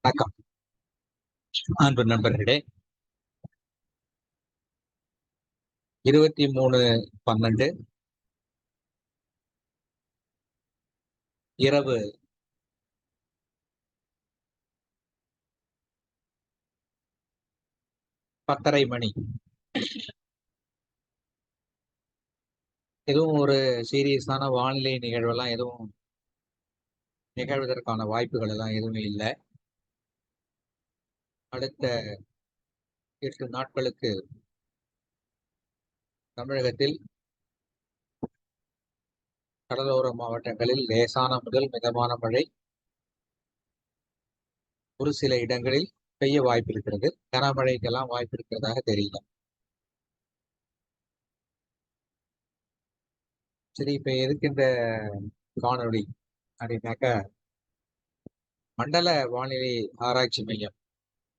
வணக்கம். அன்பு நண்பர்களே. இருபத்தி மூணு பன்னெண்டு. இரவு பத்தரை மணி. எதுவும் ஒரு சீரியஸான வானிலை நிகழ்வெல்லாம் எதுவும் நிகழ்வதற்கான வாய்ப்புகள் எல்லாம் எதுவுமே இல்லை. அடுத்த எட்டு நாட்களுக்கு தமிழகத்தில் கடலோர மாவட்டங்களில் லேசான முதல் மிதமான மழை. ஒரு சில இடங்களில் பெய்ய வாய்ப்பு இருக்கிறது. கனமழைக்கெல்லாம் வாய்ப்பு இருக்கிறதாக தெரியல சரி இப்ப எதுக்கு இந்த காணொளி அப்படின்னாக்கா மண்டல வானிலை ஆராய்ச்சி மையம்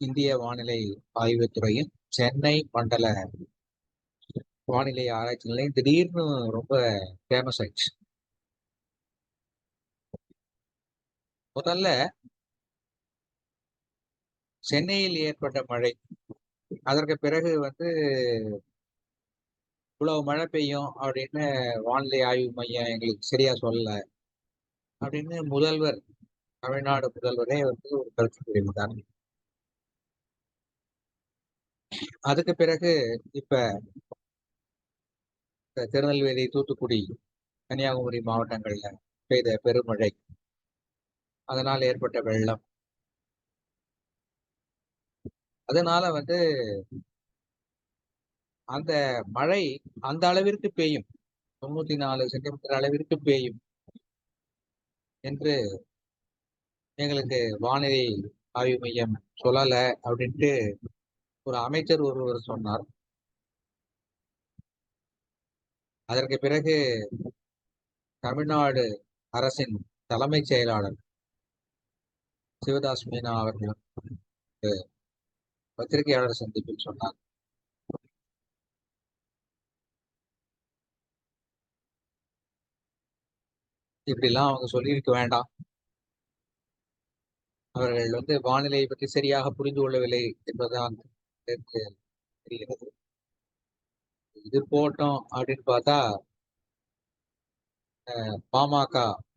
இந்திய வானிலை ஆய்வுத்துறையின் சென்னை மண்டல வானிலை ஆராய்ச்சி நிலையம் திடீர்னு ரொம்ப ஃபேமஸ் ஆயிடுச்சு. முதல்ல சென்னையில் ஏற்பட்ட மழை. அதற்கு பிறகு வந்து இவ்வளவு மழை பெய்யும் அப்படின்னு வானிலை ஆய்வு மையம் எங்களுக்கு சரியா சொல்லல. அப்படின்னு முதல்வர் தமிழ்நாடு முதல்வரே வந்து ஒரு கருத்து தெரிவித்தார். அதுக்கு பிறகு இப்ப திருநெல்வேலி தூத்துக்குடி கன்னியாகுமரி மாவட்டங்கள்ல பெய்த பெருமழை. அதனால் ஏற்பட்ட வெள்ளம். அதனால வந்து அந்த மழை அந்த அளவிற்கு பெய்யும். தொண்ணூத்தி நாலு சென்டிமீட்டர் அளவிற்கு பெய்யும் என்று எங்களுக்கு வானிலை ஆய்வு மையம் சொல்லல அப்படின்ட்டு ஒரு அமைச்சர் ஒருவர் சொன்னார். அதற்கு பிறகு தமிழ்நாடு அரசின் தலைமைச் செயலாளர் சிவதாஸ் மீனா அவர்களும் பத்திரிகையாளர் சந்திப்பில் சொன்னார். இப்படிலாம் அவங்க சொல்லியிருக்க வேண்டாம். அவர்கள் வந்து வானிலையை பற்றி சரியாக புரிந்து கொள்ளவில்லை என்பதுதான் தெரிகிறது. இது போட்டோம் அப்படின்னு பார்த்தா பாமக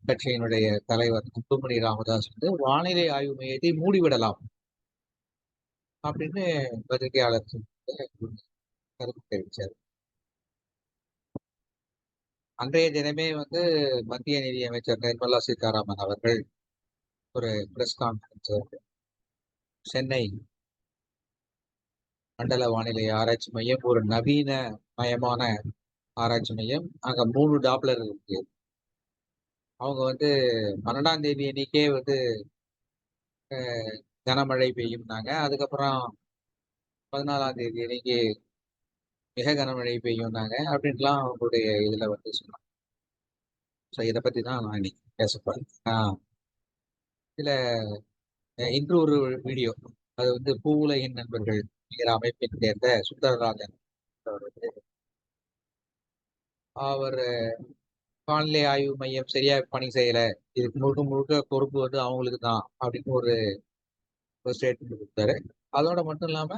கட்சியினுடைய தலைவர் அன்புமணி ராமதாஸ் வந்து வானிலை ஆய்வு மையத்தை மூடிவிடலாம். அப்படின்னு பத்திரிகையாளர் கருத்து தெரிவித்தார் அன்றைய தினமே வந்து மத்திய நிதியமைச்சர் நிர்மலா சீதாராமன் அவர்கள் ஒரு பிரஸ் கான்ஃபரன்ஸ் சென்னை மண்டல வானிலை ஆராய்ச்சி மையம் ஒரு நவீன மயமான ஆராய்ச்சி மையம். அங்க மூணு டாப்லர் இருக்கு. அவங்க வந்து பன்னெண்டாம் தேதி அன்னைக்கே வந்து கனமழை பெய்யும்னாங்க. அதுக்கப்புறம் பதினாலாம் தேதி இன்னைக்கு மிக கனமழை பெய்யும்னாங்க. அப்படின்ட்டுலாம் அவங்களுடைய இதுல வந்து சொன்னாங்க. ஸோ இதை பத்தி தான் நான் இன்னைக்கு பேசப்பேன் ஆஹ் இன்று ஒரு வீடியோ. அது வந்து பூவுலகின் நண்பர்கள் என்கிற அமைப்பின் சேர்ந்த சுந்தரராஜன் அவர் அவர் வானிலை ஆய்வு மையம் சரியா பணி செய்யலை. இதுக்கு முழுக்க முழுக்க பொறுப்பு வந்து அவங்களுக்கு தான் அப்படின்னு ஒரு ஒரு ஸ்டேட்மெண்ட் கொடுத்தாரு. அதோட மட்டும் இல்லாம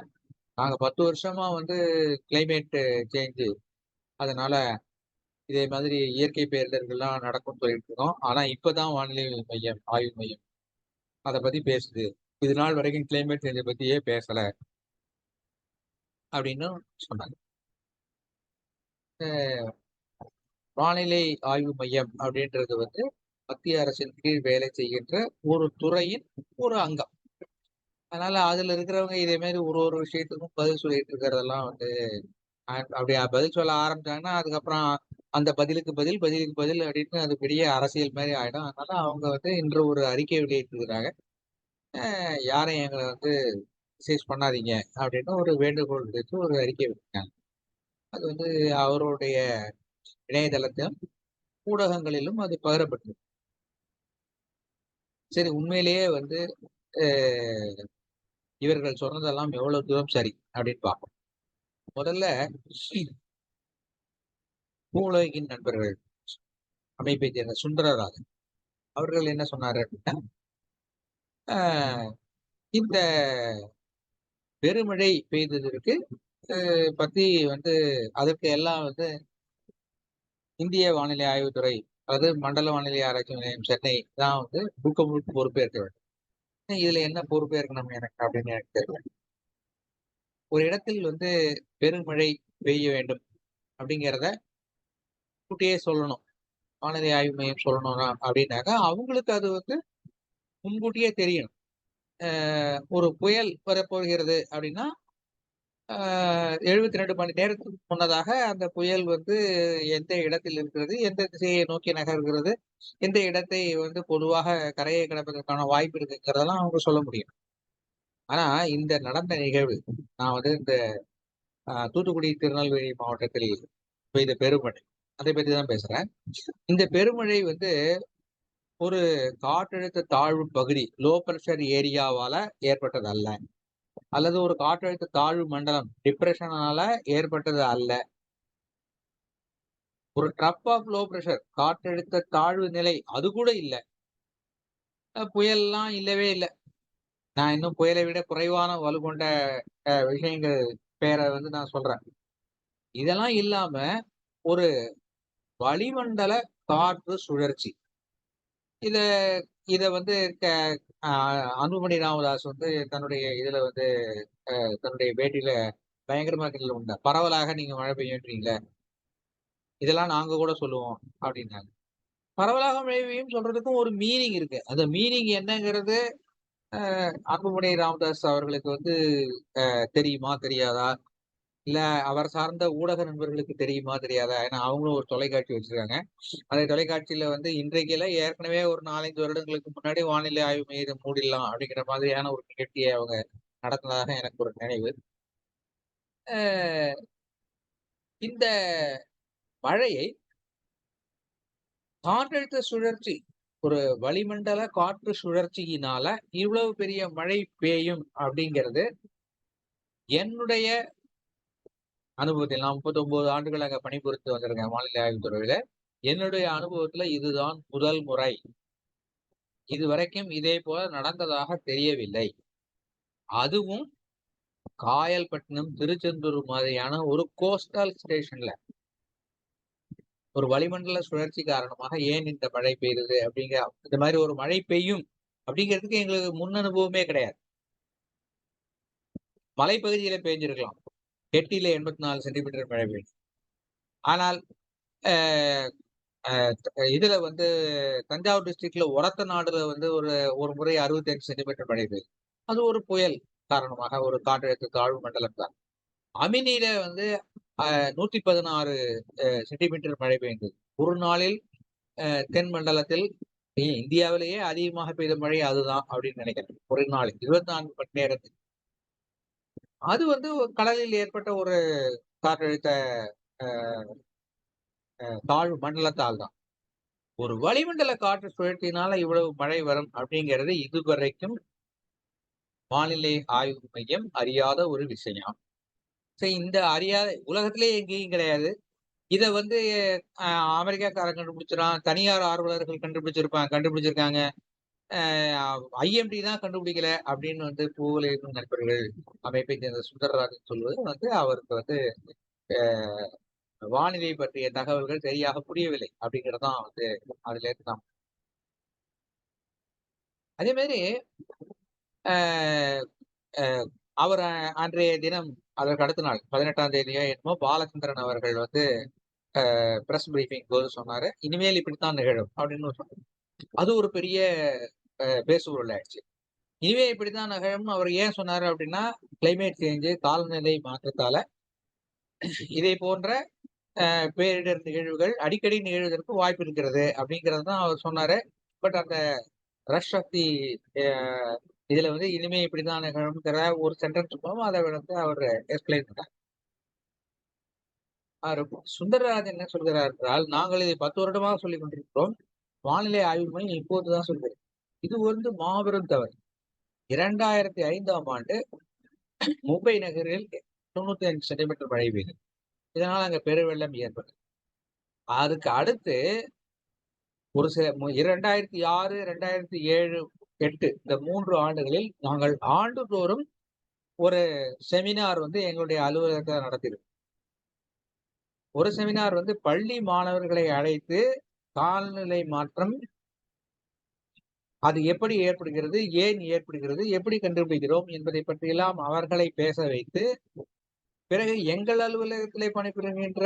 நாங்க பத்து வருஷமா வந்து கிளைமேட் சேஞ்சு அதனால இதே மாதிரி இயற்கை பேரிடர்கள்லாம் நடக்கும்னு சொல்லிட்டு இருக்கோம். ஆனா இப்பதான் வானிலை மையம் ஆய்வு மையம் அதை பத்தி பேசுது. இது நாள் வரைக்கும் கிளைமேட் சேஞ்சை பத்தியே பேசல அப்படின்னு சொன்னாங்க. வானிலை ஆய்வு மையம் அப்படின்றது வந்து மத்திய அரசின் கீழ் வேலை செய்கின்ற ஒரு துறையின் ஒரு அங்கம். அதனால அதுல இருக்கிறவங்க இதே மாதிரி ஒரு ஒரு விஷயத்துக்கும் பதில் சொல்லிட்டு இருக்கிறதெல்லாம் வந்து அப்படி பதில் சொல்ல ஆரம்பிச்சாங்கன்னா அதுக்கப்புறம் அந்த பதிலுக்கு பதில் பதிலுக்கு பதில் அப்படின்னு அது பெரிய அரசியல் மாதிரி ஆயிடும். அதனால அவங்க வந்து இன்று ஒரு அறிக்கை வெளியிட்டிருக்கிறாங்க. யாரையும் எங்களை வந்து மெசேஜ் பண்ணாதீங்க அப்படின்னு ஒரு வேண்டுகோள் விடுத்து ஒரு அறிக்கை விட்டாங்க அது வந்து அவருடைய இணையதளத்திலும் ஊடகங்களிலும் அது பகிரப்பட்டது. சரி உண்மையிலேயே வந்து இவர்கள் சொன்னதெல்லாம் எவ்வளவு தூரம் சரி அப்படின்னு பார்ப்போம். முதல்ல பூலகின் நண்பர்கள் அமைப்பை சேர்ந்த சுந்தரராஜன். அவர்கள் என்ன சொன்னார் அப்படின்னா இந்த பெருமழை பெய்ததற்கு பத்தி வந்து அதற்கு எல்லாம் வந்து இந்திய வானிலை ஆய்வுத்துறை அதாவது மண்டல வானிலை ஆராய்ச்சி நிலையம் சென்னை தான் வந்து முழுக்க முழுக்க பொறுப்பேற்க வேண்டும். இதுல என்ன பொறுப்பேற்கணும் எனக்கு அப்படின்னு எனக்கு தெரியல. ஒரு இடத்தில் வந்து பெருமழை பெய்ய வேண்டும் அப்படிங்கிறத கூட்டியே சொல்லணும். வானிலை ஆய்வு மையம் சொல்லணும்னா அப்படின்னாக்கா அவங்களுக்கு அது வந்து முன்கூட்டியே தெரியணும். ஒரு புயல் வரப்போகிறது அப்படின்னா எழுபத்தி ரெண்டு மணி நேரத்துக்கு முன்னதாக அந்த புயல் வந்து எந்த இடத்தில் இருக்கிறது எந்த திசையை நோக்கி நகர்கிறது எந்த இடத்தை வந்து பொதுவாக கரையை கிடப்பதற்கான வாய்ப்பு இருக்குங்கிறதெல்லாம் அவங்க சொல்ல முடியும். ஆனா இந்த நடந்த நிகழ்வு நான் வந்து இந்த தூத்துக்குடி திருநெல்வேலி மாவட்டத்தில் பெய்த பெருமழை அதை பற்றி தான் பேசுறேன். இந்த பெருமழை வந்து ஒரு காற்றழுத்த தாழ்வு பகுதி லோ ப்ரெஷர் ஏரியாவால ஏற்பட்டது அல்ல அல்லது ஒரு காற்றழுத்த தாழ்வு மண்டலம் டிப்ரெஷனால ஏற்பட்டது அல்ல. ஒரு ட்ரப் ஆஃப் லோ ப்ரெஷர் காற்றழுத்த தாழ்வு நிலை அது கூட இல்லை. புயல்லாம் இல்லவே இல்லை. நான் இன்னும் புயலை விட குறைவான வலு கொண்ட விஷயங்கள் பேரை வந்து நான் சொல்றேன். இதெல்லாம் இல்லாம ஒரு வளிமண்டல காற்று சுழற்சி. இத இத வந்து அன்புமணி ராமதாஸ் வந்து தன்னுடைய இதுல வந்து தன்னுடைய பேட்டியில பயங்கரமா உண்ட பரவலாக நீங்க மழை பெய்யுன்றீங்கள. இதெல்லாம் நாங்க கூட சொல்லுவோம் அப்படின்னாங்க. பரவலாக மழை பெய்யும் சொல்றதுக்கும் ஒரு மீனிங் இருக்கு. அந்த மீனிங் என்னங்கிறது அன்புமணி ராமதாஸ் அவர்களுக்கு வந்து தெரியுமா தெரியாதா? இல்ல அவர் சார்ந்த ஊடக நண்பர்களுக்கு தெரியுமா தெரியாதா? ஏன்னா அவங்களும் ஒரு தொலைக்காட்சி வச்சிருக்காங்க. அந்த தொலைக்காட்சியில வந்து இன்றைக்குல ஏற்கனவே ஒரு நாலஞ்சு வருடங்களுக்கு முன்னாடி வானிலை ஆய்வு மையத்தை மூடிடலாம் அப்படிங்கிற மாதிரியான ஒரு நிகழ்ச்சியை அவங்க நடத்தினதாக எனக்கு ஒரு நினைவு. இந்த மழையை காற்றழுத்த சுழற்சி ஒரு வளிமண்டல காற்று சுழற்சியினால இவ்வளவு பெரிய மழை பெய்யும் அப்படிங்கிறது என்னுடைய அனுபவத்தில் நான் முப்பத்தி ஒன்பது ஆண்டுகளாக பணிபுரித்து வந்திருக்கேன் வானிலை ஆய்வுத்துறையில என்னுடைய அனுபவத்துல இதுதான் முதல் முறை. இதுவரைக்கும் இதே போல நடந்ததாக தெரியவில்லை. அதுவும் காயல்பட்டினம் திருச்செந்தூர் மாதிரியான ஒரு கோஸ்டல் ஸ்டேஷன்ல ஒரு வளிமண்டல சுழற்சி காரணமாக ஏன் இந்த மழை பெய்யுது அப்படிங்கிற இந்த மாதிரி ஒரு மழை பெய்யும் அப்படிங்கிறதுக்கு எங்களுக்கு முன் அனுபவமே கிடையாது. மலைப்பகுதியில பெய்ஞ்சிருக்கலாம் எட்டில எண்பத்தி நாலு சென்டிமீட்டர் மழை பெய்யும். ஆனால் இதுல வந்து தஞ்சாவூர் டிஸ்ட்ரிக்ட்ல உரத்த நாடுல வந்து ஒரு ஒரு முறை அறுபத்தி அஞ்சு சென்டிமீட்டர் மழை பெய்யும். அது ஒரு புயல் காரணமாக ஒரு காற்றழுத்த தாழ்வு மண்டலம் தான். அமினியில வந்து நூத்தி பதினாறு சென்டிமீட்டர் மழை பெய்ந்தது. ஒரு நாளில் தென் மண்டலத்தில் இந்தியாவிலேயே அதிகமாக பெய்த மழை அதுதான் அப்படின்னு நினைக்கிறேன். ஒரு நாள் இருபத்தி நான்கு மணி நேரத்தில். அது வந்து கடலில் ஏற்பட்ட ஒரு காற்றழுத்த தாழ்வு மண்டலத்தால் தான். ஒரு வளிமண்டல காற்று சுழற்சியினால இவ்வளவு மழை வரும் அப்படிங்கிறது இதுவரைக்கும் வானிலை ஆய்வு மையம் அறியாத ஒரு விஷயம். சரி இந்த அறியாத உலகத்திலே எங்கேயும் கிடையாது. இதை வந்து அமெரிக்காக்காரன் கண்டுபிடிச்சிடான் தனியார் ஆர்வலர்கள் கண்டுபிடிச்சிருப்பாங்க கண்டுபிடிச்சிருக்காங்க. ஐஎம்டி தான் கண்டுபிடிக்கல அப்படின்னு வந்து பூவுலேயும் நண்பர்கள் அமைப்பை சேர்ந்த சுந்தரராஜன் சொல்வது வந்து அவருக்கு வந்து வானிலை பற்றிய தகவல்கள் சரியாக புரியவில்லை அப்படிங்கிறதான் வந்து அதுல இருந்து நாம் அதே மாதிரி அவர் அன்றைய தினம் அதற்கு அடுத்த நாள் பதினெட்டாம் தேதியோ என்னமோ பாலச்சந்திரன் அவர்கள் வந்து பிரஸ் பிரீஃபிங் போது சொன்னாரு. இனிமேல் இப்படித்தான் நிகழும் அப்படின்னு சொன்னார். அது ஒரு பெரிய பேசுபொருள் ஆயிடுச்சு இனிமே இப்படிதான் நிகழும்னு அவர் ஏன் சொன்னாரு அப்படின்னா கிளைமேட் சேஞ்சு காலநிலை மாற்றத்தால இதை போன்ற பேரிடர் நிகழ்வுகள் அடிக்கடி நிகழ்வதற்கு வாய்ப்பு இருக்கிறது அப்படிங்கிறது தான் அவர் சொன்னாரு. பட் அந்த ரஷ் சக்தி இதுல வந்து இனிமே இப்படிதான் நிகழும்ங்கிற ஒரு சென்டென்ஸ் மூலம் அதை வந்து அவர் எக்ஸ்பிளைன் பண்ணார். சுந்தரராஜன் என்ன சொல்கிறார் என்றால் நாங்கள் இதை பத்து வருடமாக சொல்லிக் கொண்டிருக்கிறோம். வானிலை ஆய்வு மையம் இப்போதுதான் சொல்கிறேன் இது வந்து மாபெரும் தவறு. இரண்டாயிரத்தி ஐந்தாம் ஆண்டு மும்பை நகரில் தொண்ணூத்தி அஞ்சு சென்டிமீட்டர் மழை பெய்து இதனால் அங்க பெருவெள்ளம் ஏற்படும் அதுக்கு அடுத்து ஒரு சில இரண்டாயிரத்தி ஆறு இரண்டாயிரத்தி ஏழு எட்டு இந்த மூன்று ஆண்டுகளில் நாங்கள் ஆண்டுதோறும் ஒரு செமினார் வந்து எங்களுடைய அலுவலகத்தில் நடத்தியிருக்கோம் ஒரு செமினார் வந்து பள்ளி மாணவர்களை அழைத்து காலநிலை மாற்றம் அது எப்படி ஏற்படுகிறது ஏன் ஏற்படுகிறது எப்படி கண்டுபிடிக்கிறோம் என்பதை பற்றியெல்லாம் அவர்களை பேச வைத்து பிறகு எங்கள் அலுவலகத்திலே பணிபுரிகின்ற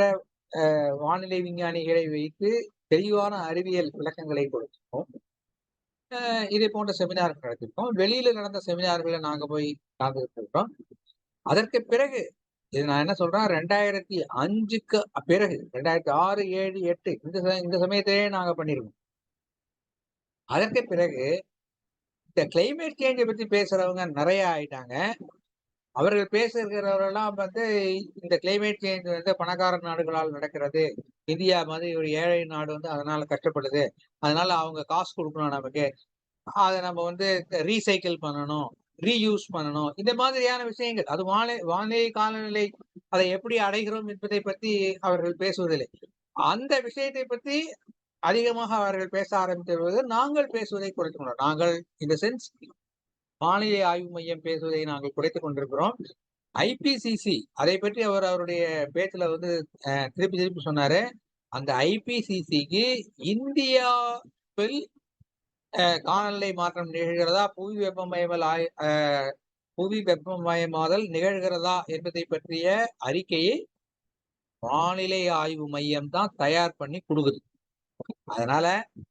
வானிலை விஞ்ஞானிகளை வைத்து தெளிவான அறிவியல் விளக்கங்களை கொடுத்திருக்கோம் இதே போன்ற செமினார்கள் நடத்திருக்கோம். வெளியில நடந்த செமினார்களை நாங்க போய் கலந்துருக்கோம் அதற்கு பிறகு இது நான் என்ன சொல்றேன் ரெண்டாயிரத்தி அஞ்சுக்கு பிறகு ரெண்டாயிரத்தி ஆறு ஏழு எட்டு இந்த இந்த சமயத்திலே நாங்க பண்ணிருக்கோம். அதற்கு பிறகு இந்த கிளைமேட் சேஞ்சை பத்தி பேசுறவங்க நிறைய ஆயிட்டாங்க. அவர்கள் பேசுகிறவரெல்லாம் வந்து இந்த கிளைமேட் சேஞ்ச் வந்து பணக்கார நாடுகளால் நடக்கிறது. இந்தியா மாதிரி ஒரு ஏழை நாடு வந்து அதனால கஷ்டப்படுது. அதனால அவங்க காசு கொடுக்கணும் நமக்கு. அதை நம்ம வந்து ரீசைக்கிள் பண்ணணும். ரீயூஸ் பண்ணணும். இந்த மாதிரியான விஷயங்கள். அது வானிலை வானிலை காலநிலை அதை எப்படி அடைகிறோம் என்பதை பற்றி அவர்கள் பேசுவதில்லை. அந்த விஷயத்தை பற்றி அதிகமாக அவர்கள் பேச ஆரம்பித்து நாங்கள் பேசுவதை குறைத்துக்கணும் நாங்கள் இந்த சென்ஸ் வானிலை ஆய்வு மையம் பேசுவதை நாங்கள் குறைத்துக் கொண்டிருக்கிறோம். ஐபிசிசி அதை பற்றி அவர் அவருடைய பேச்சுல வந்து திருப்பி திருப்பி சொன்னாரு. அந்த ஐபிசிசிக்கு இந்தியாவில் காலநிலை மாற்றம் நிகழ்கிறதா? புவி வெப்பமயமல் ஆய் புவி வெப்பமயமாதல் நிகழ்கிறதா என்பதை பற்றிய அறிக்கையை வானிலை ஆய்வு மையம் தான் தயார் பண்ணி கொடுக்குது. அதனால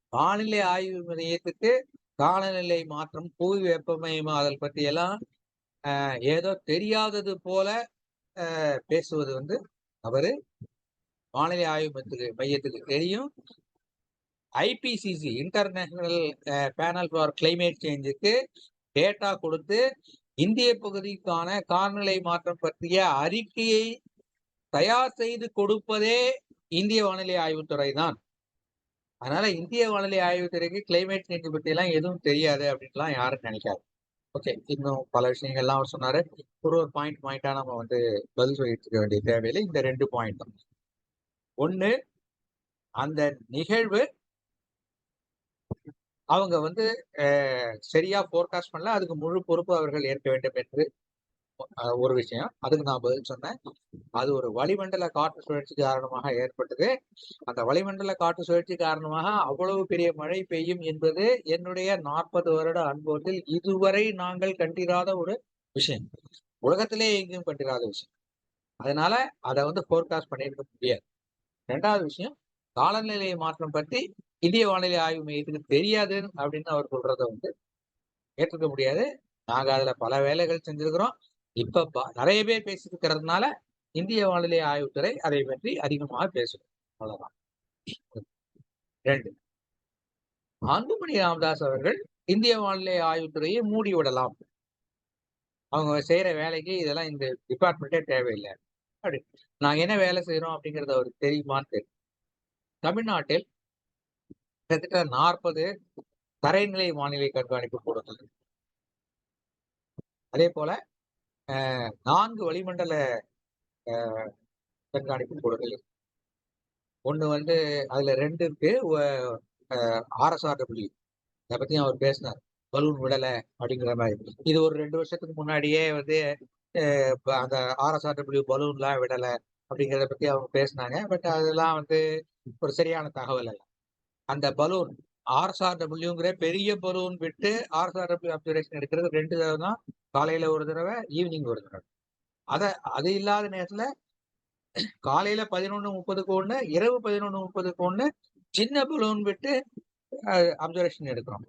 வானிலை ஆய்வு மையத்துக்கு காலநிலை மாற்றம் புவி வெப்பமயமாதல் பற்றியெல்லாம் ஏதோ தெரியாதது போல பேசுவது வந்து அவரு வானிலை ஆய்வு மையத்துக்கு மையத்துக்கு தெரியும். IPCC international panel for climate சேஞ்சுக்கு data கொடுத்து இந்திய பகுதிக்கான காலநிலை மாற்றம் பற்றிய அறிக்கையை தயார் செய்து கொடுப்பதே இந்திய வானிலை ஆய்வுத்துறை தான். அதனால இந்திய வானிலை ஆய்வுத்துறைக்கு கிளைமேட் சேஞ்ச் பத்தி எல்லாம் எதுவும் தெரியாது அப்படின்ட்டுலாம் யாரும் நினைக்காது. ஓகே இன்னும் பல விஷயங்கள்லாம் அவர் சொன்னாரு. ஒரு ஒரு பாயிண்ட் பாயிண்டா நம்ம வந்து பதில் சொல்லிட்டு இருக்க வேண்டிய தேவையில்லை. இந்த ரெண்டு பாயிண்ட் தான் ஒன்று அந்த நிகழ்வு அவங்க வந்து சரியா போர்காஸ்ட் பண்ணல. அதுக்கு முழு பொறுப்பு அவர்கள் ஏற்க வேண்டும் என்று ஒரு விஷயம். அதுக்கு நான் பதில் சொன்னேன். அது ஒரு வளிமண்டல காற்று சுழற்சி காரணமாக ஏற்பட்டது. அந்த வளிமண்டல காற்று சுழற்சி காரணமாக அவ்வளவு பெரிய மழை பெய்யும் என்பது என்னுடைய நாற்பது வருட அனுபவத்தில் இதுவரை நாங்கள் கண்டிராத ஒரு விஷயம். உலகத்திலே எங்கேயும் கண்டிராத விஷயம். அதனால அதை வந்து போர்காஸ்ட் பண்ணியிருக்க முடியாது. ரெண்டாவது விஷயம் காலநிலை மாற்றம் பற்றி இந்திய வானிலை ஆய்வு மையத்துக்கு தெரியாது அப்படின்னு அவர் சொல்றதை வந்து ஏற்றுக்க முடியாது. நாங்க அதுல பல வேலைகள் செஞ்சிருக்கிறோம். இப்ப நிறைய பேர் பேசியிருக்கிறதுனால இந்திய வானிலை ஆய்வுத்துறை அதை பற்றி அதிகமாக பேசும் அவ்வளவுதான். ரெண்டு அன்புமணி ராமதாஸ் அவர்கள் இந்திய வானிலை ஆய்வுத்துறையை மூடி விடலாம். அவங்க செய்யற வேலைக்கு இதெல்லாம் இந்த டிபார்ட்மெண்ட்டே தேவையில்லை. அப்படி. நாங்க என்ன வேலை செய்யறோம் அப்படிங்கறது அவருக்கு தெரியுமான்னு தெரியும் தமிழ்நாட்டில் கிட்டத்தட்ட நாற்பது தரைநிலை வானிலை கண்காணிப்பு கூடங்கள் அதே போல நான்கு வளிமண்டல கண்காணிப்பு கூடங்கள் ஒன்று வந்து அதுல ரெண்டு இருக்கு. ஆர்எஸ்ஆர்டபிள்யூ. அதை பத்தி அவர் பேசினார். பலூன் விடலை அப்படிங்கிற மாதிரி. இது ஒரு ரெண்டு வருஷத்துக்கு முன்னாடியே வந்து அந்த ஆர்எஸ்ஆர்டபிள்யூ பலூன்லாம் விடலை அப்படிங்கிறத பத்தி அவங்க பேசினாங்க. பட் அதெல்லாம் வந்து ஒரு சரியான தகவல் அல்ல. அந்த பலூன் ஆர்எஸ்ஆர்டபிள்யூங்கிற பெரிய பலூன் விட்டு ஆர்எஸ்ஆர்டபிள்யூ அப்சர்வேஷன் எடுக்கிறது ரெண்டு தடவை தான். காலையில ஒரு தடவை ஈவினிங் ஒரு தடவை. அதை அது இல்லாத நேரத்துல காலையில பதினொன்று முப்பதுக்கு ஒண்ணு இரவு பதினொன்று முப்பதுக்கு ஒண்ணு சின்ன பலூன் விட்டு அப்சர்வேஷன் எடுக்கிறோம்.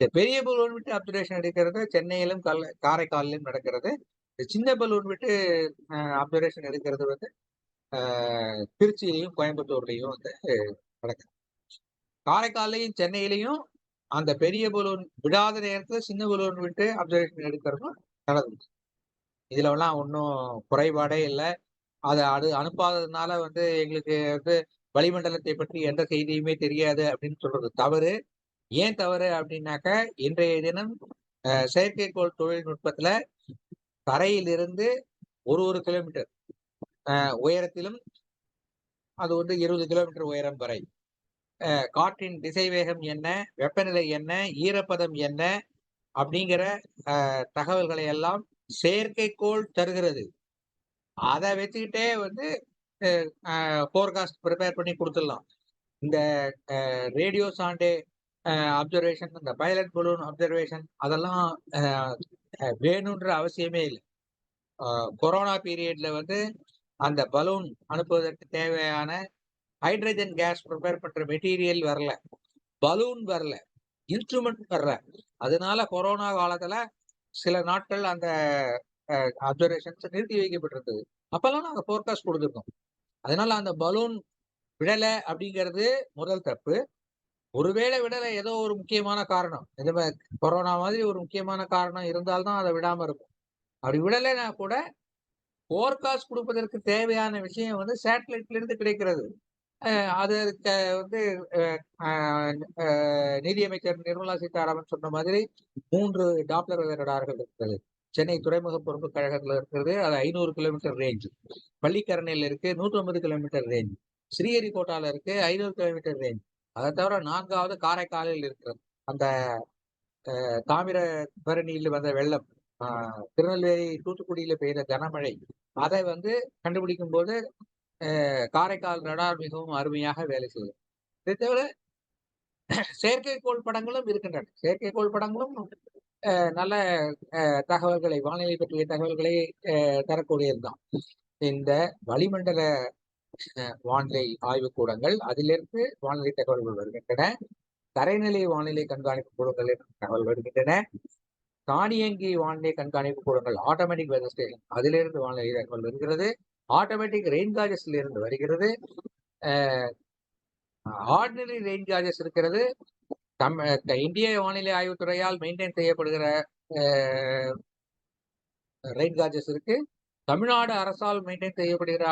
இந்த பெரிய பலூன் விட்டு அப்சர்வேஷன் எடுக்கிறது சென்னையிலும் கல் காரைக்காலிலும் நடக்கிறது. சின்ன பலூன் விட்டு அப்சர்வேஷன் எடுக்கிறது வந்து திருச்சியிலையும் கோயம்புத்தூர்லையும் வந்து நடக்குது. காரைக்காலையும் சென்னையிலையும் அந்த பெரிய பலூன் விடாத நேரத்துல சின்ன பலூன் விட்டு அப்சர்வேஷன் எடுக்கிறதும் நடந்துச்சு. இதுல எல்லாம் ஒன்றும் குறைபாடே இல்லை. அதை அது அனுப்பாததுனால வந்து எங்களுக்கு வந்து வளிமண்டலத்தை பற்றி எந்த செய்தியுமே தெரியாது அப்படின்னு சொல்றது தவறு. ஏன் தவறு அப்படின்னாக்க இன்றைய தினம் செயற்கைக்கோள் தொழில்நுட்பத்துல தரையிலிருந்து ஒரு ஒரு கிலோமீட்டர் உயரத்திலும் அது வந்து இருபது கிலோமீட்டர் உயரம் வரை. காற்றின் திசைவேகம் என்ன வெப்பநிலை என்ன ஈரப்பதம் என்ன அப்படிங்கிற தகவல்களை எல்லாம் செயற்கைக்கோள் தருகிறது. அதை வச்சுக்கிட்டே வந்து ஃபோர்காஸ்ட் ப்ரிப்பேர் பண்ணி கொடுத்துடலாம். இந்த ரேடியோ சாண்டே அப்சர்வேஷன் இந்த பைலட் பலூன் அப்சர்வேஷன் அதெல்லாம் வேணுன்ற அவசியமே இல்லை. கொரோனா பீரியட்ல வந்து அந்த பலூன் அனுப்புவதற்கு தேவையான ஹைட்ரஜன் கேஸ் ப்ரிப்பேர் பண்ற மெட்டீரியல் வரல. பலூன் வரல. இன்ஸ்ட்ருமெண்ட் வரல. அதனால கொரோனா காலத்துல சில நாட்கள் அந்த அப்சர்வேஷன்ஸ் நிறுத்தி வைக்கப்பட்டிருந்தது. அப்பெல்லாம் நாங்க ஃபோர்காஸ்ட் கொடுத்துருக்கோம் அதனால அந்த பலூன் விடலை அப்படிங்கிறது முதல் தப்பு. ஒருவேளை விடலை ஏதோ ஒரு முக்கியமான காரணம். இந்த கொரோனா மாதிரி ஒரு முக்கியமான காரணம் இருந்தால்தான் அதை விடாம இருக்கும். அப்படி விடலைன்னா கூட ஃபோர்காஸ்ட் கொடுப்பதற்கு தேவையான விஷயம் வந்து சேட்டலைட்ல இருந்து கிடைக்கிறது. அஹ் அது வந்து அஹ், நிதியமைச்சர் நிர்மலா சீதாராமன் சொன்ன மாதிரி மூன்று டாப்ளர் ரடார்கள் இருக்கிறது சென்னை துறைமுக பொறுப்பு கழகத்துல இருக்கிறது அது ஐநூறு கிலோமீட்டர் ரேஞ்ச் பள்ளிக்கரணையில் இருக்கு நூற்றி ஐம்பது கிலோமீட்டர் ரேஞ்ச் ஸ்ரீஹரிகோட்டால இருக்கு ஐநூறு கிலோமீட்டர் ரேஞ்ச் அதை தவிர நான்காவது காரைக்காலில் இருக்கிறது அந்த அஹ், தாமிரபரணியில் வந்த வெள்ளம் ஆஹ், திருநெல்வேலி தூத்துக்குடியில பெய்த கனமழை அதை வந்து கண்டுபிடிக்கும் போது காரைக்கால் ரடார் மிகவும் அருமையாக வேலை செய்யும். இதை தவிர செயற்கைக்கோள் படங்களும் இருக்கின்றன. செயற்கைக்கோள் படங்களும் அஹ், நல்ல அஹ், தகவல்களை வானிலை பற்றிய தகவல்களை அஹ், தரக்கூடியதுதான். இந்த வளிமண்டல அஹ், வானிலை ஆய்வுக்கூடங்கள் அதிலிருந்து வானிலை தகவல்கள் வருகின்றன. தரைநிலை வானிலை கண்காணிப்பு கூடங்கள் தகவல் வருகின்றன. தானியங்கி வானிலை கண்காணிப்பு கூடங்கள் ஆட்டோமேட்டிக் வெதர் ஸ்டேஷன் அதிலிருந்து வானிலை தகவல் வருகிறது. ஆட்டோமேட்டிக் ரெயின் காஜஸ்ல இருந்து வருகிறது. ஆர்டினரி ரெயின் காஜஸ் இருக்கிறது. தம் இந்திய வானிலை ஆய்வுத்துறையால் மெயின்டைன் செய்யப்படுகிற ரெயின் காஜஸ் இருக்கு. தமிழ்நாடு அரசால் மெயின்டைன் செய்யப்படுகிற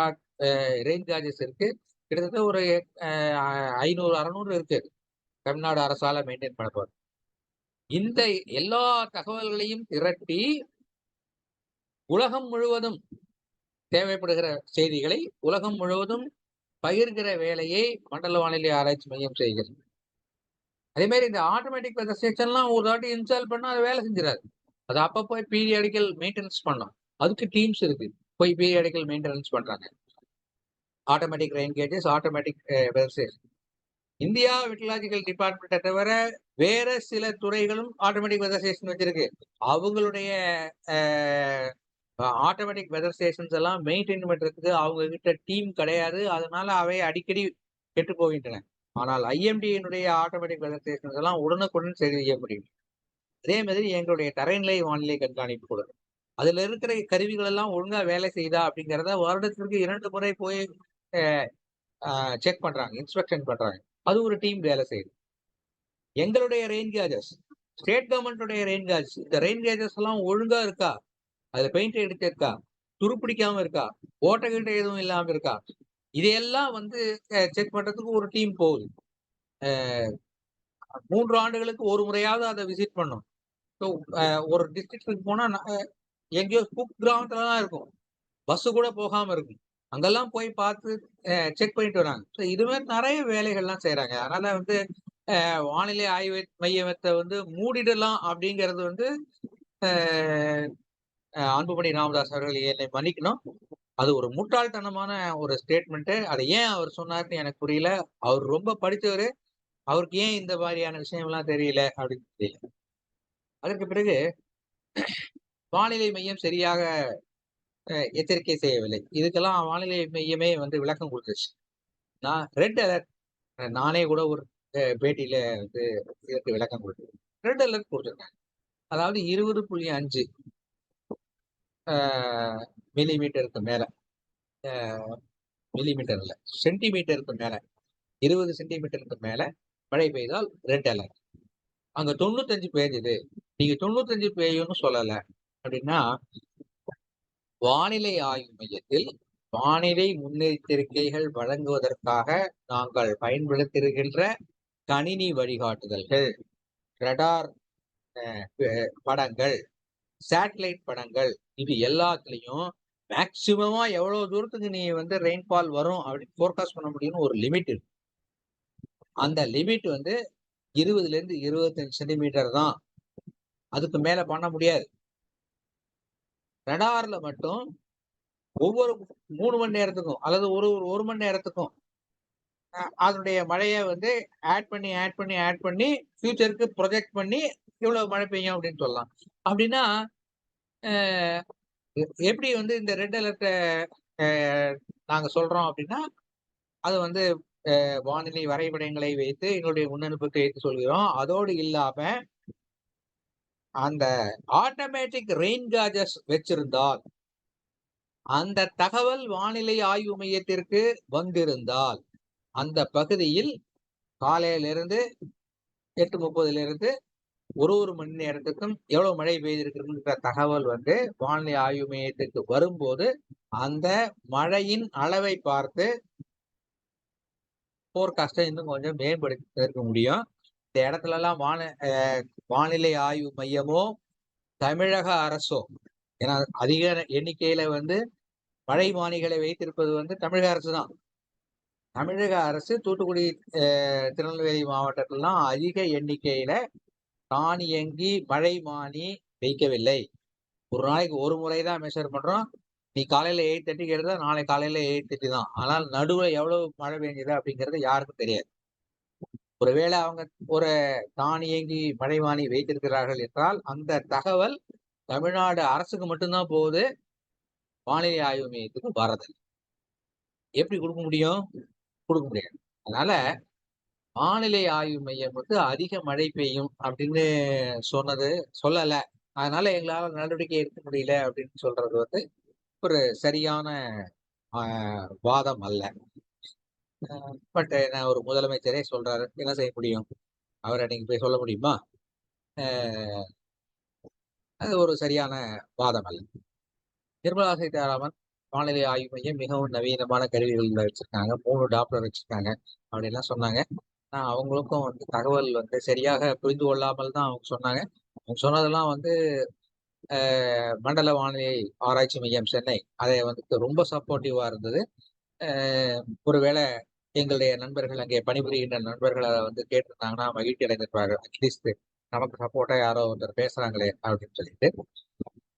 ரெயின் சார்ஜஸ் இருக்கு. கிட்டத்தட்ட ஒரு அஹ், ஐநூறு அறநூறு இருக்கு. தமிழ்நாடு அரசால மெயின்டைன் பண்ண இந்த எல்லா தகவல்களையும் திரட்டி உலகம் முழுவதும் தேவைப்படுகிற செய்திகளை உலகம் முழுவதும் பகிர்கிற வேலையை மண்டல வானிலை ஆராய்ச்சி மையம் செய்கிறது. அதே மாதிரி இந்த ஆட்டோமேட்டிக் வெதர் ஸ்டேஷன்லாம் ஒரு வாட்டி இன்ஸ்டால் பண்ணா அது வேலை செஞ்சிடாது. அது அப்போ போய் பீரியாடிக்கல் மெயின்டெனன்ஸ் பண்ணோம் அதுக்கு டீம்ஸ் இருக்கு. போய் பீரியாடிக்கல் மெயின்டெனன்ஸ் பண்றாங்க. Automatic rain gauges automatic weather station India meteorological டிபார்ட்மெண்ட்டை தவிர வேற சில துறைகளும் ஆட்டோமேட்டிக் வெதர் ஸ்டேஷன் வச்சிருக்கு. அவங்களுடைய ஆட்டோமேட்டிக் வெதர் ஸ்டேஷன்ஸ் எல்லாம் மெயின்டைன் பண்றதுக்கு அவங்க கிட்ட டீம் கிடையாது. அதனால அவை அடிக்கடி கெட்டு போகின்றன. ஆனால் ஐஎம்டியினுடைய ஆட்டோமேட்டிக் வெதர் ஸ்டேஷன்ஸ் எல்லாம் உடனுக்குடன் சரி செய்ய முடியும் அதே மாதிரி எங்களுடைய தரைநிலை வானிலை கண்காணிப்பு கூட. அதுல இருக்கிற கருவிகள் எல்லாம் ஒழுங்கா வேலை செய்யுதா அப்படிங்கிறத வருடத்திற்கு இரண்டு முறை போய் செக் பண்றாங்க இன்ஸ்பெக்ஷன் பண்றாங்க. அது ஒரு டீம் வேலை செய்யுது. எங்களுடைய ரெயின் கேஜஸ் ஸ்டேட் கவர்மெண்ட்டுடைய ரெயின் கேஜஸ் இந்த ரெயின் கேஜஸ் எல்லாம் ஒழுங்கா இருக்கா? அதுல பெயிண்ட் அடிச்சிருக்கா துருப்பிடிக்காம இருக்கா? ஓட்டகிட்ட எதுவும் இல்லாம இருக்கா? இதையெல்லாம் வந்து செக் பண்றதுக்கு ஒரு டீம் போகுது. மூன்று ஆண்டுகளுக்கு ஒரு முறையாவது அதை விசிட் பண்ணும். ஸோ ஒரு டிஸ்ட்ரிக்ட்டுக்கு போனா எங்கேயோ குக் கிராமத்துல தான் இருக்கும். பஸ் கூட போகாம இருக்கும். அங்கெல்லாம் போய் பார்த்து செக் பண்ணிட்டு வராங்க. ஸோ இது நிறைய வேலைகள்லாம் செய்யறாங்க அதனால வந்து வானிலை ஆய்வு மையத்தை வந்து மூடிடலாம் அப்படிங்கிறது வந்து அன்புமணி ராமதாஸ் அவர்கள் என்னை மன்னிக்கணும். அது ஒரு முட்டாள்தனமான ஒரு ஸ்டேட்மெண்ட் அதை ஏன் அவர் சொன்னார்னு எனக்கு புரியல. அவர் ரொம்ப படித்தவர். அவருக்கு ஏன் இந்த மாதிரியான விஷயம்லாம் தெரியல அப்படின்னு தெரியல. அதற்கு பிறகு வானிலை மையம் சரியாக அஹ், எச்சரிக்கை செய்யவில்லை. இதுக்கெல்லாம் வானிலை மையமே வந்து விளக்கம் கொடுத்துச்சு. நான் ரெட் அலர்ட் நானே கூட ஒரு பேட்டியில வந்து இதற்கு விளக்கம் கொடுத்தேன். ரெட் அலர்ட் கொடுத்துருக்காங்க. அதாவது இருபது புள்ளி அஞ்சு மில்லிமீட்டருக்கு மேலே. மில்லிமீட்டரில். சென்டிமீட்டருக்கு மேலே. இருபது சென்டிமீட்டருக்கு மேலே மழை பெய்தால் ரெட் அலர்ட். அங்கே தொண்ணூத்தஞ்சு பெய்ஞ்சது நீங்கள் தொண்ணூத்தஞ்சு பெய்யும்னு சொல்லலை. அப்படின்னா வானிலை ஆய்வு மையத்தில் வானிலை முன்னெச்சரிக்கைகள் வழங்குவதற்காக நாங்கள் பயன்படுத்தியிருக்கின்ற கணினி வழிகாட்டுதல்கள் ரடார் படங்கள் சேட்டலைட் படங்கள் இது எல்லாத்துலேயும் மேக்சிமமா எவ்வளவு தூரத்துக்கு நீ வந்து ரெயின்ஃபால் வரும் அப்படின்னு ஃபோர்காஸ்ட் பண்ண முடியும்னு ஒரு லிமிட் இருக்கு. அந்த லிமிட் வந்து இருபதுல இருந்து இருபத்தஞ்சு சென்டிமீட்டர் தான். அதுக்கு மேல பண்ண முடியாது. ரடார்ல மட்டும் ஒவ்வொரு மூணு மணி நேரத்துக்கும் அல்லது ஒரு ஒரு மணி நேரத்துக்கும் அதனுடைய மழையை வந்து ஆட் பண்ணி ஆட் பண்ணி ஆட் பண்ணி ஃபியூச்சருக்கு ப்ரொஜெக்ட் பண்ணி இவ்வளவு மழை பெய்யும் அப்படின்னு சொல்லலாம். அப்படின்னா எப்படி வந்து இந்த ரெட் அலர்ட்டை நாங்க சொல்றோம் அப்படின்னா அது வந்து வானிலை வரைபடங்களை வைத்து எங்களுடைய முன்னெடுப்புக்கு வைத்து சொல்கிறோம். அதோடு இல்லாம அந்த ஆட்டோமேட்டிக் ரெயின் காஜஸ் வச்சிருந்தால் அந்த தகவல் வானிலை ஆய்வு மையத்திற்கு வந்திருந்தால் அந்த பகுதியில் காலையிலிருந்து எட்டு முப்பதுல இருந்து ஒரு ஒரு மணி நேரத்துக்கும் எவ்வளவு மழை பெய்திருக்கிறதுன்ற தகவல் வந்து வானிலை ஆய்வு மையத்துக்கு வரும்போது அந்த மழையின் அளவை பார்த்து போர்காஸ்டை இன்னும் கொஞ்சம் மேம்படுத்தி இருக்க முடியும். இந்த இடத்துல எல்லாம் வான வானிலை ஆய்வு மையமோ தமிழக அரசோ ஏன்னா அதிக எண்ணிக்கையில வந்து மழைமானிகளை வைத்திருப்பது வந்து தமிழக அரசு தான். தமிழக அரசு தூத்துக்குடி திருநெல்வேலி மாவட்டத்திலாம் அதிக எண்ணிக்கையில தானியங்கி மழை மானி வைக்கவில்லை. ஒரு நாளைக்கு ஒரு முறை தான் மெஷர் பண்றோம். நீ காலையில எயிட் தேர்ட்டிக்கு எடுத்தா நாளை காலையில எயிட் தேர்ட்டி தான். ஆனால் நடுவுல எவ்வளவு மழை பெஞ்சது அப்படிங்கிறது யாருக்கும் தெரியாது. ஒருவேளை அவங்க ஒரு தானியங்கி மழைவாணி வைத்திருக்கிறார்கள் என்றால் அந்த தகவல் தமிழ்நாடு அரசுக்கு மட்டும்தான் போகுது. வானிலை ஆய்வு மையத்துக்கு வரதில்லை. எப்படி கொடுக்க முடியும்? கொடுக்க முடியாது. அதனால வானிலை ஆய்வு மையம் வந்து அதிக மழை பெய்யும் அப்படின்னு சொன்னது சொல்லலை. அதனால எங்களால் நடவடிக்கை எடுக்க முடியல அப்படின்னு சொல்றது வந்து ஒரு சரியான வாதம் அல்ல. பட் நான் ஒரு முதலமைச்சரே சொல்றாரு என்ன செய்ய முடியும்? அவரை நீங்க போய் சொல்ல முடியுமா? அது ஒரு சரியான வாதம் அல்ல. நிர்மலா சீதாராமன் வானிலை ஆய்வு மையம் மிகவும் நவீனமான கருவிகள் வச்சிருக்காங்க மூணு டாப்லர் வச்சிருக்காங்க அப்படின்லாம் சொன்னாங்க. அவங்களுக்கும் வந்து தகவல் வந்து சரியாக புரிந்து கொள்ளாமல் தான் அவங்க சொன்னாங்க. அவங்க சொன்னதெல்லாம் வந்து மண்டல வானிலை ஆராய்ச்சி மையம் சென்னை. அதை வந்து ரொம்ப சப்போர்ட்டிவாக இருந்தது. ஒருவேளை எங்களுடைய நண்பர்கள் அங்கே பணிபுரிகின்ற நண்பர்களை வந்து கேட்டிருந்தாங்கன்னா மகிழ்ச்சி அடைந்திருப்பார்கள். அட்லீஸ்ட் நமக்கு சப்போர்ட்டா யாரோ ஒருத்தர் பேசுறாங்களே அப்படின்னு சொல்லிட்டு.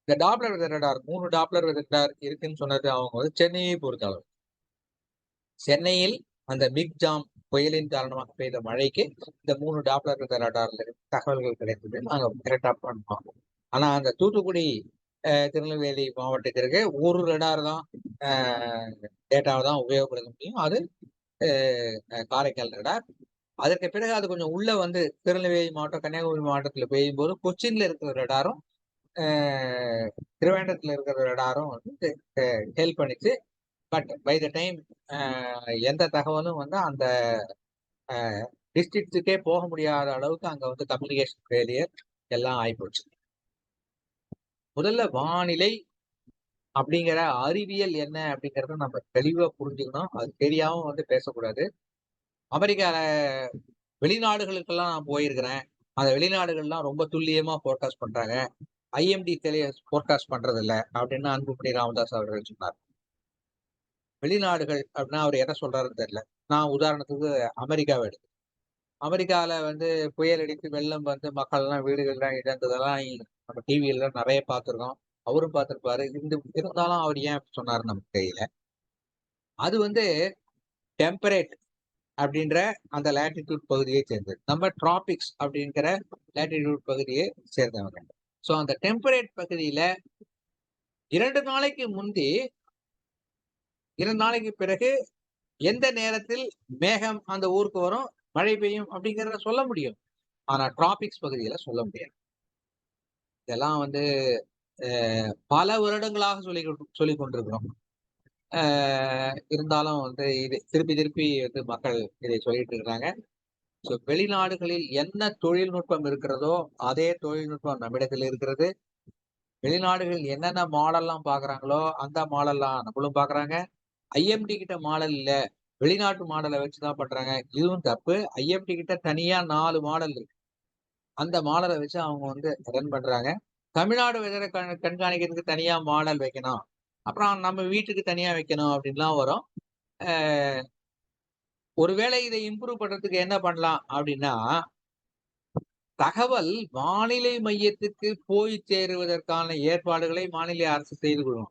இந்த டாப்லர் ரடார் மூணு டாப்லர் ரடார் இருக்குன்னு சொன்னது அவங்க வந்து சென்னையை பொறுத்தளவு சென்னையில் அந்த பிக் ஜாம் புயலின் காரணமாக பெய்த மழைக்கு இந்த மூணு டாப்லர் ரடார்ல தகவல்கள் கிடைத்தது. நாங்கள் கரெக்டா பண்ணோம் ஆனா அந்த தூத்துக்குடி திருநெல்வேலி மாவட்டத்திற்கு ஒரு ரடார் தான் டேட்டாவை தான் உபயோகப்படுத்த முடியும். அது காரைக்கால் ரடார். அதற்கு பிறகு அது கொஞ்சம் உள்ள வந்து திருநெல்வேலி மாவட்டம் கன்னியாகுமரி மாவட்டத்தில் பெய்யும் போது கொச்சின்ல இருக்கிற ரடாரும் திருவேண்டத்தில் இருக்கிற ரடாரும் வந்து ஹெல்ப் பண்ணிச்சு. பட் பை த டைம் எந்த தகவலும் வந்து அந்த uh, டிஸ்ட்ரிக்ட்டுக்கே போக முடியாத அளவுக்கு அங்கே வந்து கம்யூனிகேஷன் ஃபெயிலியர் எல்லாம் ஆகிப்போச்சு முதல்ல வானிலை அப்படிங்கிற அறிவியல் என்ன அப்படிங்கிறத நம்ம தெளிவாக புரிஞ்சுக்கணும். அது தெரியாம வந்து பேசக்கூடாது. அமெரிக்கா வெளிநாடுகளுக்கெல்லாம் நான் போயிருக்கிறேன். அந்த வெளிநாடுகள்லாம் ரொம்ப துல்லியமாக ஃபோர்காஸ்ட் பண்ணுறாங்க ஐஎம்டி தெளிய ஃபோர்காஸ்ட் பண்ணுறதில்ல அப்படின்னு அன்புமணி ராமதாஸ் அவர்கள் சொன்னார். வெளிநாடுகள் அப்படின்னா அவர் என்ன சொல்றாருன்னு தெரியல. நான் உதாரணத்துக்கு அமெரிக்காவை எடுத்து அமெரிக்கால வந்து புயல் அடித்து வெள்ளம் வந்து மக்கள்லாம் வீடுகள்லாம் இழந்ததெல்லாம் நம்ம டிவியெல்லாம் நிறைய பார்த்துருக்கோம். அவரும் பார்த்துருப்பாரு. இந்த இருந்தாலும் அவர் ஏன் சொன்னார் நம்ம கையில? அது வந்து டெம்பரேட் அப்படின்ற அந்த லேட்டிடியூட் பகுதியை சேர்ந்தது. நம்ம டிராபிக்ஸ் அப்படிங்கிற லேட்டிடியூட் பகுதியை சேர்ந்தவங்க. ஸோ அந்த டெம்பரேட் பகுதியில இரண்டு நாளைக்கு முந்தி இரண்டு நாளைக்கு பிறகு எந்த நேரத்தில் மேகம் அந்த ஊருக்கு வரும் மழை பெய்யும் அப்படிங்கிறத சொல்ல முடியும். ஆனா டிராபிக்ஸ் பகுதியில சொல்ல முடியாது. இதெல்லாம் வந்து பல வருடங்களாக சொல்லி சொல்லி கொண்டிருக்கிறோம். இருந்தாலும் வந்து இது திருப்பி திருப்பி வந்து மக்கள் இதை சொல்லிட்டு இருக்கிறாங்க. ஸோ வெளிநாடுகளில் என்ன தொழில்நுட்பம் இருக்கிறதோ அதே தொழில்நுட்பம் நம்மிடத்தில் இருக்கிறது. வெளிநாடுகள் என்னென்ன மாடல்லாம் பாக்குறாங்களோ அந்த மாடல்லாம் நம்மளும் பாக்குறாங்க ஐஎம்டி கிட்ட மாடல் இல்லை. வெளிநாட்டு மாடலை வச்சுதான் பண்றாங்க. இதுவும் தப்பு. ஐஎம்டி கிட்ட தனியா நாலு மாடல் இருக்கு. அந்த மாடலை வச்சு அவங்க வந்து ரன் பண்றாங்க. தமிழ்நாடு வெதரை கண் கண்காணிக்கிறதுக்கு தனியா மாடல் வைக்கணும். அப்புறம் நம்ம வீட்டுக்கு தனியா வைக்கணும் அப்படின்லாம் வரும். ஒருவேளை இதை இம்ப்ரூவ் பண்றதுக்கு என்ன பண்ணலாம் அப்படின்னா தகவல் வானிலை மையத்துக்கு போய் சேருவதற்கான ஏற்பாடுகளை மாநில அரசு செய்து கொள்ளும்.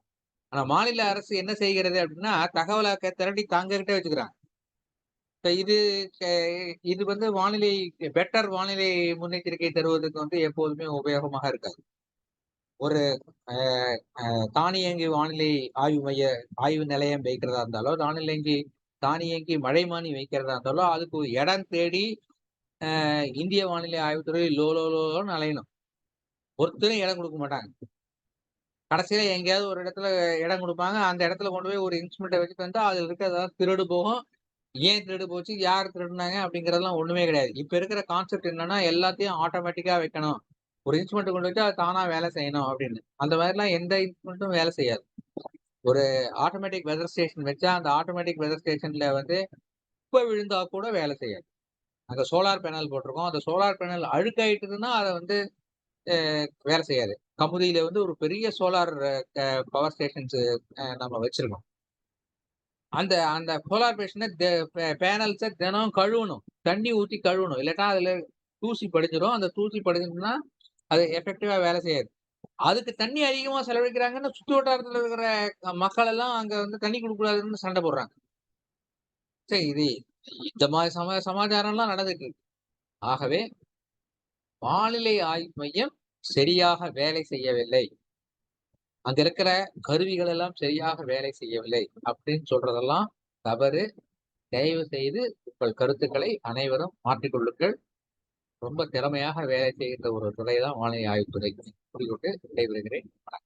ஆனா மாநில அரசு என்ன செய்கிறது அப்படின்னா தகவலை திரட்டி தாங்ககிட்டே வச்சுக்கிறாங்க. இது இது வந்து வானிலை பெட்டர் வானிலை முன்னெச்சரிக்கை தருவதற்கு வந்து எப்போதுமே உபயோகமாக இருக்காது. ஒரு அஹ், அஹ், தானியங்கி வானிலை ஆய்வு மைய ஆய்வு நிலையம் வைக்கிறதா இருந்தாலோ தானியங்கி தானியங்கி மழைமானி வைக்கிறதா இருந்தாலோ அதுக்கு இடம் தேடி இந்திய வானிலை ஆய்வுத்துறை லோ லோ லோன்னு அலையணும். ஒருத்தரும் இடம் கொடுக்க மாட்டாங்க. கடைசியில எங்கேயாவது ஒரு இடத்துல இடம் கொடுப்பாங்க. அந்த இடத்துல கொண்டு போய் ஒரு இன்ஸ்ட்ருமெண்ட்டை வச்சுட்டு வந்து அதுல இருக்கிறதா திருடு போகும். ஏன் திருடு போச்சு? யார் திருடுனாங்க? அப்படிங்கறதெல்லாம் ஒண்ணுமே கிடையாது. இப்ப இருக்கிற கான்செப்ட் என்னன்னா எல்லாத்தையும் ஆட்டோமேட்டிக்கா வைக்கணும். ஒரு இன்ஸ்ட்ருமெண்ட் கொண்டு வச்சு அது தானா வேலை செய்யணும் அப்படின்னு. அந்த மாதிரிலாம் எந்த இன்ஸ்ட்ருமெண்ட்டும் வேலை செய்யாது. ஒரு ஆட்டோமேட்டிக் வெதர் ஸ்டேஷன் வச்சா அந்த ஆட்டோமேட்டிக் வெதர் ஸ்டேஷன்ல வந்து குப்பை விழுந்தா கூட வேலை செய்யாது. அங்க சோலார் பேனல் போட்டிருக்கோம். அந்த சோலார் பேனல் அழுக்காயிட்டுதுன்னா அதை வந்து வேலை செய்யாது. கமுதியில வந்து ஒரு பெரிய சோலார் பவர் ஸ்டேஷன்ஸ் நம்ம வச்சிருக்கோம். அந்த அந்த சோலார் பேஷனை பேனல்ஸை தினம் கழுவணும். தண்ணி ஊற்றி கழுவணும். இல்லாட்டா அதுல தூசி படிஞ்சிடும் அந்த தூசி படிஞ்சோம்னா அது எஃபெக்டிவா வேலை செய்யாது. அதுக்கு தண்ணி அதிகமா செலவழிக்கிறாங்கன்னு சுத்து வட்டாரத்துல இருக்கிற மக்கள் எல்லாம் அங்க வந்து தண்ணி கொடுக்கூடாதுன்னு சண்டை போடுறாங்க. சரி இது இந்த மாதிரி சம சமாச்சாரம்லாம் நடந்துட்டு இருக்கு. ஆகவே வானிலை ஆய்வு மையம் சரியாக வேலை செய்யவில்லை. அங்க இருக்கிற கருவிகள் எல்லாம் சரியாக வேலை செய்யவில்லை அப்படின்னு சொல்றதெல்லாம் தவறு. தயவு செய்து உங்கள் கருத்துக்களை அனைவரும் மாற்றிக்கொள்ளுங்கள். ரொம்ப திறமையாக வேலை செய்கின்ற ஒரு துறை தான் வானிலை ஆய்வுத்துறை. குறிப்பிட்டு விடைபெறுகிறேன். வணக்கம்.